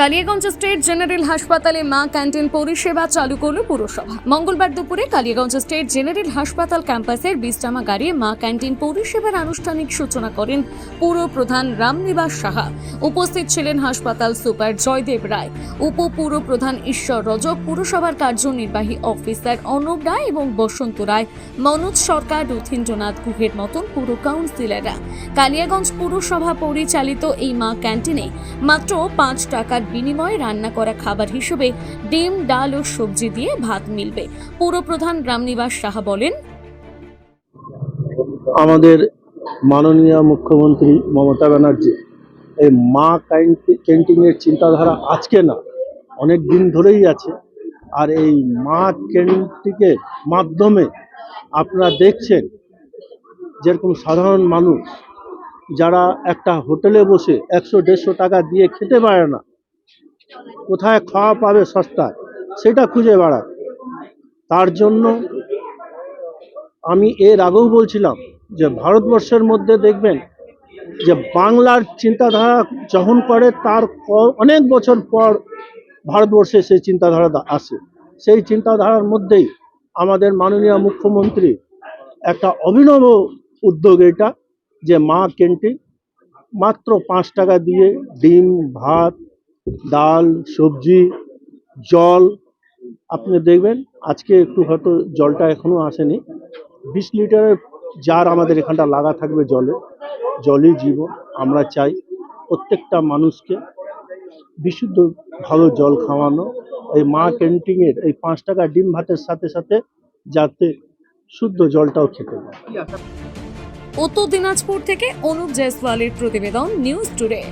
Kaliaganj state general হাসপাতালে মা canteen পরিষেবা চালু করল পুরসভা। মঙ্গলবার দুপুরে কালিয়াগঞ্জ স্টেট জেনারেল হাসপাতাল ক্যাম্পাসের বিস্টামা গাড়ি মা ক্যান্টিন পরিষেবার আনুষ্ঠানিক সূচনা করেন পুর প্রধান রামনিবাস সাহা। উপস্থিত ছিলেন হাসপাতাল সুপার জয়দেব রায়। উপ পুর প্রধান ঈশ্বর রজক, পুরসভার কার্যনির্বাহী অফিসার অর্ণব রায় এবং বসন্ত রায়, মনোজ সরকার, রথীন্দ্রনাথ গুহের মতন পুর কাউন্সিলররা। কালিয়াগঞ্জ পুরসভা পরিচালিত এই মা ক্যান্টিনে মাত্র পাঁচ টাকার বিনিময়ে রান্না করা খাবার হিসেবে ডিম, ডাল ও সবজি দিয়ে ভাত মিলবে। পুরপ্রধান রামনিবাস সাহা বলেন, আমাদের মাননীয় মুখ্যমন্ত্রী মমতা ব্যানার্জি, এই মা ক্যান্টিনের চিন্তাধারা আজকে না, অনেক দিন ধরেই আছে। আর এই মা ক্যান্টিনের মাধ্যমে আপনারা দেখছেন যেরকম সাধারণ মানুষ, যারা একটা হোটেলে বসে একশো দেড়শো টাকা দিয়ে খেতে পারে না কোথায় খাওয়া পাবে সস্তায় সেটা খুঁজে বেড়ায় তার জন্য আমি এর আগেও বলছিলাম যে ভারতবর্ষের মধ্যে দেখবেন যে বাংলার চিন্তাধারা যখন করে, তার অনেক বছর পর ভারতবর্ষে সেই চিন্তাধারা আসে। সেই চিন্তাধারার মধ্যেই আমাদের মাননীয় মুখ্যমন্ত্রী একটা অভিনব উদ্যোগ এটা, যে মা ক্যান্টিন মাত্র পাঁচ টাকা দিয়ে ডিম, ভাত ডাল, সবজি, জল, আপনি দেখবেন আজকে একটু হয়তো জলটা এখনও আসেনি। বিশ লিটারের জার আমাদের এখানটা লাগা থাকবে জলে। জলই জীবন আমরা চাই প্রত্যেকটা মানুষকে বিশুদ্ধ ভালো জল খাওয়ানো। এই মা ক্যান্টিনের এই পাঁচ টাকা ডিম ভাতের সাথে সাথে যাতে শুদ্ধ জলটাও খেতে পায়। উত্তর দিনাজপুর থেকে অনুপ জয়সওয়ালের প্রতিবেদন নিউজ টুডে।